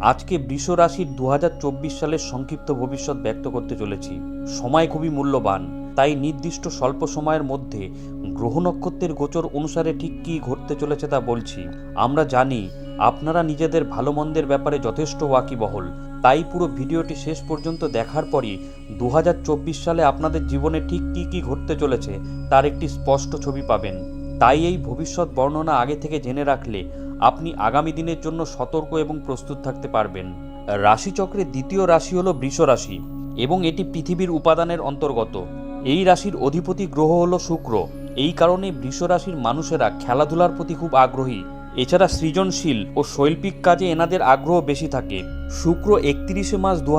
আজকে বৃষ রাশির দু সালের সংক্ষিপ্ত ভবিষ্যৎ ব্যক্ত করতে চলেছি। সময় খুবই মূল্যবান, তাই নির্দিষ্ট স্বল্প সময়ের মধ্যে গ্রহ নক্ষত্রের গোচর অনুসারে ঠিক কী ঘটতে চলেছে তা বলছি। আমরা জানি, আপনারা নিজেদের ভালো মন্দের ব্যাপারে যথেষ্ট ওয়াকিবহল। তাই পুরো ভিডিওটি শেষ পর্যন্ত দেখার পরই দু হাজার চব্বিশ সালে আপনাদের জীবনে ঠিক কী কী ঘটতে চলেছে, তার একটি স্পষ্ট ছবি পাবেন। তাই এই ভবিষ্যৎ বর্ণনা আগে থেকে জেনে রাখলে আপনি আগামী দিনের জন্য সতর্ক এবং প্রস্তুত থাকতে পারবেন। রাশিচক্রের দ্বিতীয় রাশি হল বৃষ রাশি এবং এটি পৃথিবীর উপাদানের অন্তর্গত। এই রাশির অধিপতি গ্রহ হল শুক্র। এই কারণে বৃষ রাশির মানুষেরা খেলাধুলার প্রতি খুব আগ্রহী। এছাড়া সৃজনশীল ও শৈল্পিক কাজে এনাদের আগ্রহ বেশি থাকে। শুক্র একত্রিশে মার্চ দু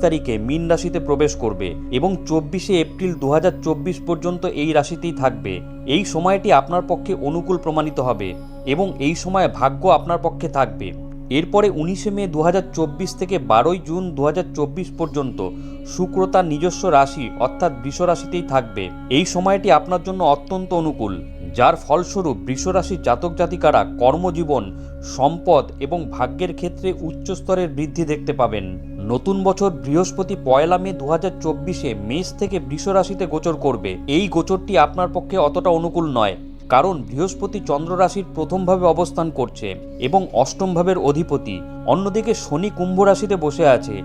তারিখে মীন রাশিতে প্রবেশ করবে এবং চব্বিশে এপ্রিল দু হাজার চব্বিশ পর্যন্ত এই রাশিতেই থাকবে। এই সময়টি আপনার পক্ষে অনুকূল প্রমাণিত হবে। এবং এই সময় ভাগ্য আপনার পক্ষে থাকবে। এরপরে উনিশে মে দু হাজার চব্বিশ থেকে বারোই জুন দু হাজার চব্বিশ পর্যন্ত শুক্র তার নিজস্ব রাশি অর্থাৎ বৃষ রাশিতেই থাকবে। এই সময়টি আপনার জন্য অত্যন্ত অনুকূল, যার ফলস্বরূপ বৃষরাশির জাতক জাতিকারা কর্মজীবন, সম্পদ এবং ভাগ্যের ক্ষেত্রে উচ্চ স্তরের বৃদ্ধি দেখতে পাবেন। নতুন বছর বৃহস্পতি পয়লা মে দু হাজার চব্বিশে মেষ থেকে বৃষ রাশিতে গোচর করবে। এই গোচরটি আপনার পক্ষে অতটা অনুকূল নয়। কারণ বৃহস্পতি চন্দ্র রাশির প্রথমভাবে অবস্থান করছে এবং অষ্টমভাবের অধিপতি। অন্যদিকে শনি কুম্ভ রাশিতে বসে আছে,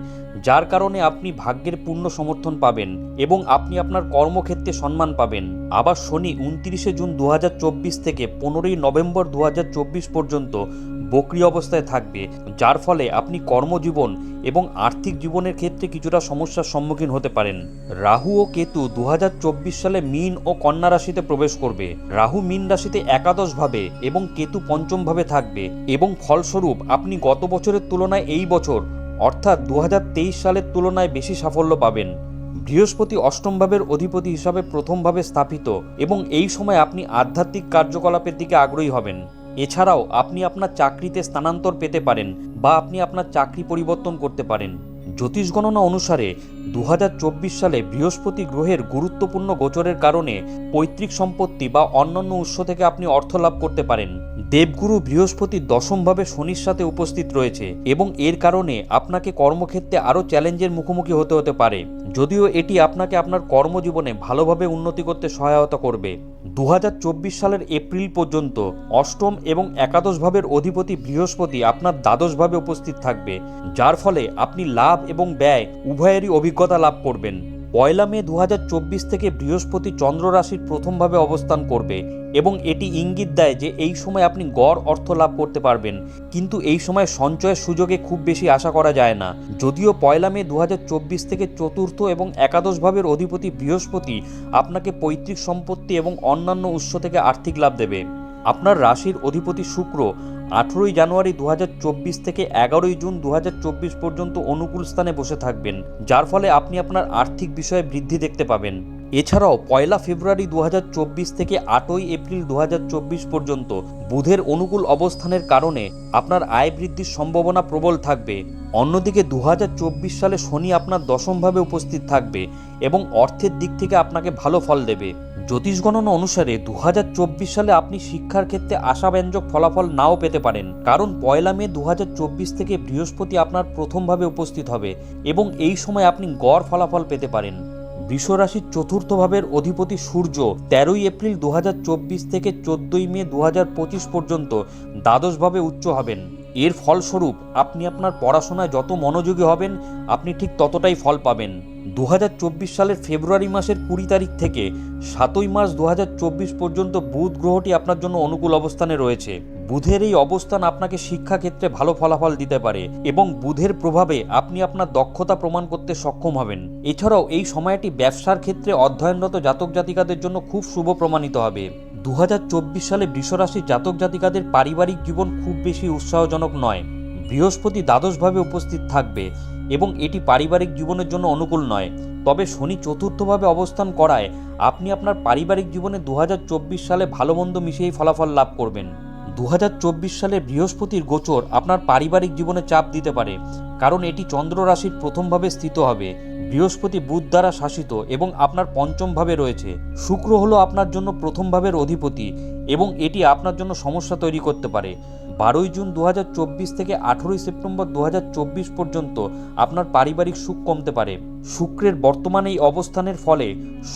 যার কারণে আপনি ভাগ্যের পূর্ণ সমর্থন পাবেন এবং আপনি আপনার কর্মক্ষেত্রে সম্মান পাবেন। আবার শনি উনত্রিশে জুন দু হাজার চব্বিশ থেকে পনেরোই নভেম্বর দু হাজার চব্বিশ পর্যন্ত বক্রি অবস্থায় থাকবে, যার ফলে আপনি কর্মজীবন এবং আর্থিক জীবনের ক্ষেত্রে কিছুটা সমস্যার সম্মুখীন হতে পারেন। রাহু ও কেতু দু হাজার চব্বিশ সালে মিন ও কন্যা রাশিতে প্রবেশ করবে। রাহু মিন রাশিতে একাদশভাবে এবং কেতু পঞ্চমভাবে থাকবে এবং ফলস্বরূপ আপনি গত বছরের তুলনায় এই বছর, অর্থাৎ দু হাজার তেইশ সালের তুলনায় বেশি সাফল্য পাবেন। বৃহস্পতি অষ্টম ভাবের অধিপতি হিসাবে প্রথমভাবে স্থাপিত এবং এই সময় আপনি আধ্যাত্মিক কার্যকলাপের দিকে আগ্রহী হবেন। এছাড়াও আপনি আপনার চাকরিতে স্থানান্তর পেতে পারেন বা আপনি আপনার চাকরি পরিবর্তন করতে পারেন। জ্যোতিষ গণনা অনুসারে দু হাজার চব্বিশ সালে বৃহস্পতি গ্রহের গুরুত্বপূর্ণ গোচরের কারণে পৈতৃক সম্পত্তি বা অন্যান্য উৎস থেকে আপনি অর্থ লাভ করতে পারেন। দেবগুরু বৃহস্পতি দশমভাবে শনির সাথে উপস্থিত রয়েছে এবং এর কারণে আপনাকে কর্মক্ষেত্রে আরও চ্যালেঞ্জের মুখোমুখি হতে হতে পারে। যদিও এটি আপনাকে আপনার কর্মজীবনে ভালোভাবে উন্নতি করতে সহায়তা করবে। দু হাজার চব্বিশ সালের এপ্রিল পর্যন্ত অষ্টম এবং একাদশ ভাবের অধিপতি বৃহস্পতি আপনার দ্বাদশভাবে উপস্থিত থাকবে, যার ফলে আপনি লাভ এবং ব্যয় উভয়েরই অভিজ্ঞতা লাভ করবেন। পয়লা মে দু হাজার চব্বিশ থেকে বৃহস্পতি চন্দ্র রাশির প্রথমভাবে অবস্থান করবে এবং এটি ইঙ্গিত দেয় যে এই সময় আপনি গড় অর্থ লাভ করতে পারবেন। কিন্তু এই সময় সঞ্চয়ের সুযোগে খুব বেশি আশা করা যায় না। যদিও পয়লা মে দু হাজার চব্বিশ থেকে চতুর্থ এবং একাদশ ভাবের অধিপতি বৃহস্পতি আপনাকে পৈতৃক সম্পত্তি এবং অন্যান্য উৎস থেকে আর্থিক লাভ দেবে। আপনার রাশির অধিপতি শুক্র আঠেরোই জানুয়ারি দু হাজার চব্বিশ থেকে এগারোই জুন দু হাজার চব্বিশ পর্যন্ত অনুকূল স্থানে বসে থাকবেন, যার ফলে আপনি আপনার আর্থিক বিষয়ে বৃদ্ধি দেখতে পাবেন। এছাড়াও পয়লা ফেব্রুয়ারি দু হাজার চব্বিশ থেকে আটই এপ্রিল দু হাজার চব্বিশ পর্যন্ত বুধের অনুকূল অবস্থানের কারণে আপনার আয় বৃদ্ধির সম্ভাবনা প্রবল থাকবে। অন্যদিকে দুহাজার চব্বিশ সালে শনি আপনার দশমভাবে উপস্থিত থাকবে এবং অর্থের দিক থেকে আপনাকে ভালো ফল দেবে। জ্যোতিষ গণনা অনুসারে দু হাজার চব্বিশ সালে আপনি শিক্ষার ক্ষেত্রে আশাব্যঞ্জক ফলাফল নাও পেতে পারেন, কারণ পয়লা মে দু হাজার চব্বিশ থেকে বৃহস্পতি আপনার প্রথমভাবে উপস্থিত হবে এবং এই সময় আপনি গড় ফলাফল পেতে পারেন। বৃষ রাশির চতুর্থ ভাবের অধিপতি সূর্য তেরোই এপ্রিল দু হাজার চব্বিশ থেকে চোদ্দই মে দু হাজার পঁচিশ পর্যন্ত দ্বাদশভাবে উচ্চ হবেন। এর ফলস্বরূপ আপনি আপনার পড়াশোনায় যত মনোযোগী হবেন, আপনি ঠিক ততটাই ফল পাবেন। দু হাজার চব্বিশ সালের ফেব্রুয়ারি মাসের কুড়ি তারিখ থেকে সাতই মার্চ দু হাজার চব্বিশ পর্যন্ত বুধ গ্রহটি আপনার জন্য অনুকূল অবস্থানে রয়েছে। বুধের এই অবস্থান আপনাকে শিক্ষাক্ষেত্রে ভালো ফলাফল দিতে পারে এবং বুধের প্রভাবে আপনি আপনার দক্ষতা প্রমাণ করতে সক্ষম হবেন। এছাড়াও এই সময়টি ব্যবসার ক্ষেত্রে অধ্যয়নরত জাতক জাতিকাদের জন্য খুব শুভ প্রমাণিত হবে। দু হাজার চব্বিশ সালে বৃষরাশির জাতক জাতিকাদের পারিবারিক জীবন খুব বেশি উৎসাহজনক নয়। বৃহস্পতি দ্বাদশভাবে উপস্থিত থাকবে এবং এটি পারিবারিক জীবনের জন্য অনুকূল নয়। তবে শনি চতুর্থভাবে অবস্থান করায় আপনি আপনার পারিবারিক জীবনে দু হাজার চব্বিশ সালে ভালো মন্দ মিশিয়েই ফলাফল লাভ করবেন। দু হাজার চব্বিশ সালে বৃহস্পতির গোচর আপনার পারিবারিক জীবনে চাপ দিতে পারে, কারণ এটি চন্দ্র রাশির প্রথমভাবে স্থিত হবে। বৃহস্পতি বুধ দ্বারা শাসিত এবং আপনার পঞ্চম ভাবে রয়েছে। শুক্র হলো আপনার জন্য প্রথম ভাবের অধিপতি এবং এটি আপনার জন্য সমস্যা তৈরি করতে পারে। বারোই জুন দু হাজার চব্বিশ থেকে আঠেরোই সেপ্টেম্বর দু হাজার চব্বিশ পর্যন্ত আপনার পারিবারিক সুখ কমতে পারে। শুক্রের বর্তমান এই অবস্থানের ফলে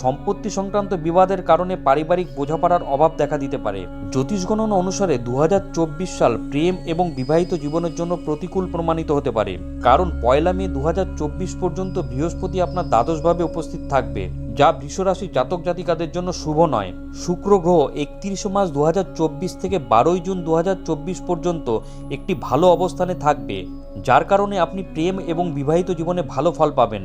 সম্পত্তি সংক্রান্ত বিবাদের কারণে পারিবারিক বোঝাপড়ার অভাব দেখা দিতে পারে। জ্যোতিষ গণনা অনুসারে দু হাজার চব্বিশ সাল প্রেম এবং বিবাহিত জীবনের জন্য প্রতিকূল প্রমাণিত হতে পারে। কারণ পয়লা মে দু হাজার চব্বিশ পর্যন্ত বৃহস্পতি আপনার দ্বাদশভাবে উপস্থিত থাকবে। যা বৃষরাশি জাতক জাতিকাদের জন্য শুভ নয়। শুক্র গ্রহ একত্রিশে মার্চ দু হাজার চব্বিশ থেকে বারোই জুন দু হাজার চব্বিশ পর্যন্ত একটি ভালো অবস্থানে থাকবে, যার কারণে আপনি প্রেম এবং বিবাহিত জীবনে ভালো ফল পাবেন।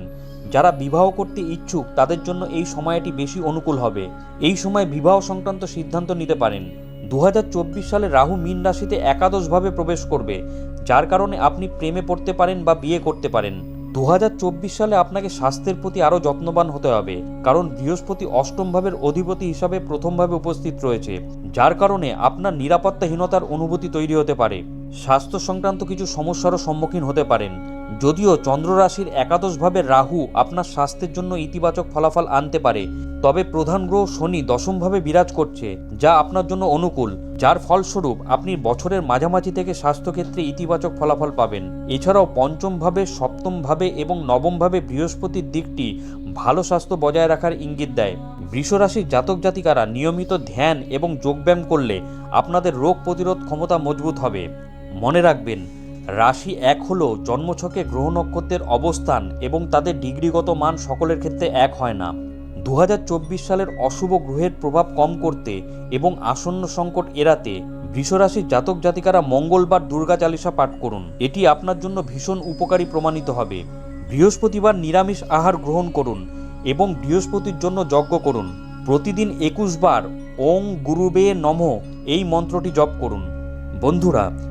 যারা বিবাহ করতে ইচ্ছুক, তাদের জন্য এই সময়টি বেশি অনুকূল হবে। এই সময় বিবাহ সংক্রান্ত সিদ্ধান্ত নিতে পারেন। দু হাজার চব্বিশ সালে রাহু মীন রাশিতে একাদশভাবে প্রবেশ করবে, যার কারণে আপনি প্রেমে পড়তে পারেন বা বিয়ে করতে পারেন। দু হাজার চব্বিশ সালে আপনাকে স্বাস্থ্যের প্রতি আরও যত্নবান হতে হবে, কারণ বৃহস্পতি অষ্টম ভাবের অধিপতি হিসাবে প্রথমভাবে উপস্থিত রয়েছে, যার কারণে আপনার নিরাপত্তাহীনতার অনুভূতি তৈরি হতে পারে। স্বাস্থ্য সংক্রান্ত কিছু সমস্যারও সম্মুখীন হতে পারেন। যদিও চন্দ্র রাশির একাদশভাবে রাহু আপনার স্বাস্থ্যের জন্য ইতিবাচক ফলাফল আনতে পারে, তবে প্রধান গ্রহ শনি দশমভাবে বিরাজ করছে, যা আপনার জন্য অনুকূল, যার ফলস্বরূপ আপনি বছরের মাঝামাঝি থেকে স্বাস্থ্যক্ষেত্রে ইতিবাচক ফলাফল পাবেন। এছাড়াও পঞ্চমভাবে সপ্তমভাবে এবং নবমভাবে বৃহস্পতির দিকটি ভালো স্বাস্থ্য বজায় রাখার ইঙ্গিত দেয়। বৃষরাশির জাতক জাতিকারা নিয়মিত ধ্যান এবং যোগব্যায়াম করলে আপনাদের রোগ প্রতিরোধ ক্ষমতা মজবুত হবে। মনে রাখবেন, রাশি এক হলো জন্মছকে গ্রহ নক্ষত্রের অবস্থান এবং তাদের ডিগ্রিগত মান সকলের ক্ষেত্রে এক হয় না। দু হাজার চব্বিশ সালের অশুভ গ্রহের প্রভাব কম করতে এবং আসন্ন সংকট এড়াতে বৃষরাশির জাতক জাতিকারা মঙ্গলবার দুর্গা চালিসা পাঠ করুন। এটি আপনার জন্য ভীষণ উপকারী প্রমাণিত হবে। বৃহস্পতিবার নিরামিষ আহার গ্রহণ করুন এবং বৃহস্পতির জন্য যজ্ঞ করুন। প্রতিদিন একুশ বার ওং গুরুবে নম এই মন্ত্রটি জপ করুন। বন্ধুরা